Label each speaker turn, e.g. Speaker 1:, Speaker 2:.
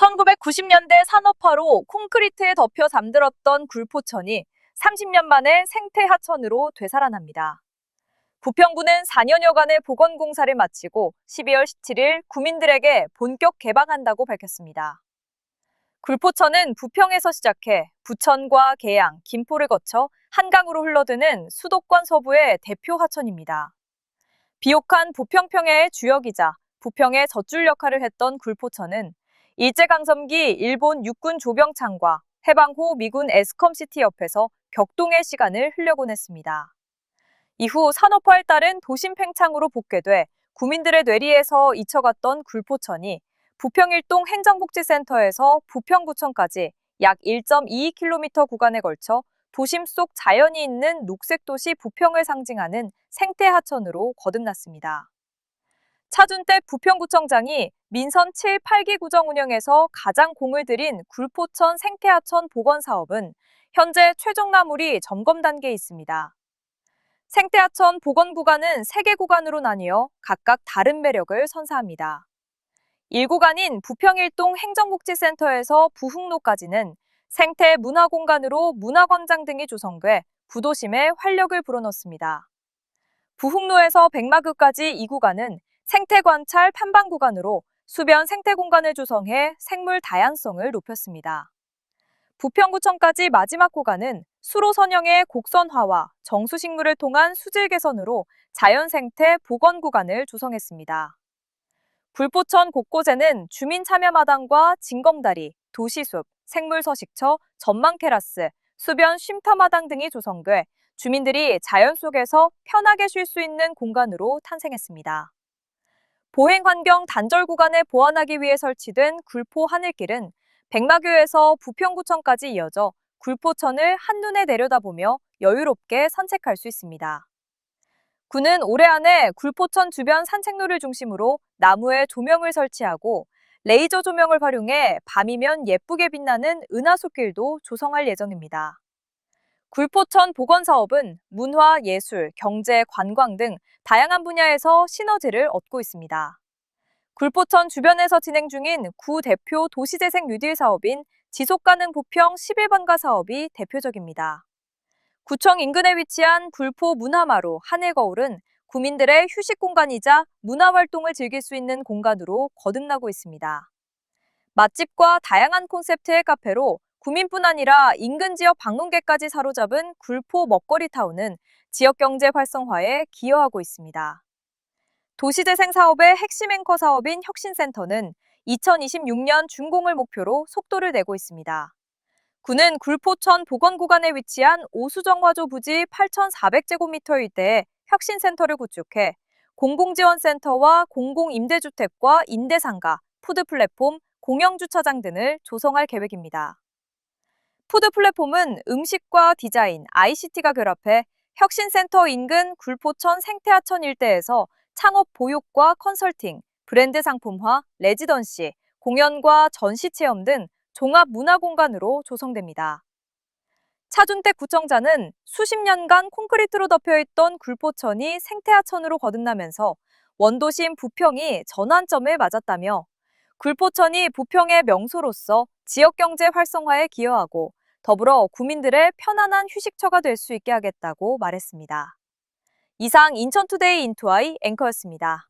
Speaker 1: 1990년대 산업화로 콘크리트에 덮여 잠들었던 굴포천이 30년 만에 생태 하천으로 되살아납니다. 부평구는 4년여간의 복원 공사를 마치고 12월 17일 구민들에게 본격 개방한다고 밝혔습니다. 굴포천은 부평에서 시작해 부천과 계양, 김포를 거쳐 한강으로 흘러드는 수도권 서부의 대표 하천입니다. 비옥한 부평평야의 주역이자 부평의 젖줄 역할을 했던 굴포천은 일제강점기 일본 육군 조병창과 해방 후 미군 에스컴시티 옆에서 격동의 시간을 흘려보냈습니다 이후 산업화에 따른 도심 팽창으로 복귀돼 구민들의 뇌리에서 잊혀갔던 굴포천이 부평일동 행정복지센터에서 부평구청까지 약 1.22km 구간에 걸쳐 도심 속 자연이 있는 녹색 도시 부평을 상징하는 생태 하천으로 거듭났습니다. 차준택 부평구청장이 민선 7, 8기 구정 운영에서 가장 공을 들인 굴포천 생태하천 복원 사업은 현재 최종 마무리 점검 단계에 있습니다. 생태하천 복원 구간은 3개 구간으로 나뉘어 각각 다른 매력을 선사합니다. 1구간인 부평일동 행정복지센터에서 부흥로까지는 생태 문화공간으로 문화광장 등이 조성돼 구도심에 활력을 불어넣습니다. 부흥로에서 백마급까지 2구간은 생태관찰 탐방 구간으로 수변 생태 공간을 조성해 생물 다양성을 높였습니다. 부평구청까지 마지막 구간은 수로 선형의 곡선화와 정수식물을 통한 수질 개선으로 자연 생태 복원 구간을 조성했습니다. 불포천 곳곳에는 주민 참여 마당과 진검다리, 도시숲, 생물 서식처, 전망 테라스, 수변 쉼터 마당 등이 조성돼 주민들이 자연 속에서 편하게 쉴 수 있는 공간으로 탄생했습니다. 보행 환경 단절 구간을 보완하기 위해 설치된 굴포 하늘길은 백마교에서 부평구청까지 이어져 굴포천을 한눈에 내려다보며 여유롭게 산책할 수 있습니다. 구는 올해 안에 굴포천 주변 산책로를 중심으로 나무에 조명을 설치하고 레이저 조명을 활용해 밤이면 예쁘게 빛나는 은하수길도 조성할 예정입니다. 굴포천 복원 사업은 문화, 예술, 경제, 관광 등 다양한 분야에서 시너지를 얻고 있습니다. 굴포천 주변에서 진행 중인 구 대표 도시재생 뉴딜 사업인 지속가능 부평 11번가 사업이 대표적입니다. 구청 인근에 위치한 굴포 문화마루 하늘 거울은 구민들의 휴식 공간이자 문화 활동을 즐길 수 있는 공간으로 거듭나고 있습니다. 맛집과 다양한 콘셉트의 카페로 구민뿐 아니라 인근 지역 방문객까지 사로잡은 굴포 먹거리 타운은 지역 경제 활성화에 기여하고 있습니다. 도시재생 사업의 핵심 앵커 사업인 혁신센터는 2026년 준공을 목표로 속도를 내고 있습니다. 구는 굴포천 복원 구간에 위치한 오수정화조 부지 8,400제곱미터 일대에 혁신센터를 구축해 공공지원센터와 공공임대주택과 임대상가, 푸드플랫폼, 공영주차장 등을 조성할 계획입니다. 푸드 플랫폼은 음식과 디자인, ICT가 결합해 혁신센터 인근 굴포천 생태하천 일대에서 창업 보육과 컨설팅, 브랜드 상품화, 레지던시, 공연과 전시 체험 등 종합 문화 공간으로 조성됩니다. 차준택 구청장은 수십 년간 콘크리트로 덮여 있던 굴포천이 생태하천으로 거듭나면서 원도심 부평이 전환점을 맞았다며 굴포천이 부평의 명소로서 지역 경제 활성화에 기여하고 더불어 구민들의 편안한 휴식처가 될 수 있게 하겠다고 말했습니다. 이상 인천투데이 인투아이 앵커였습니다.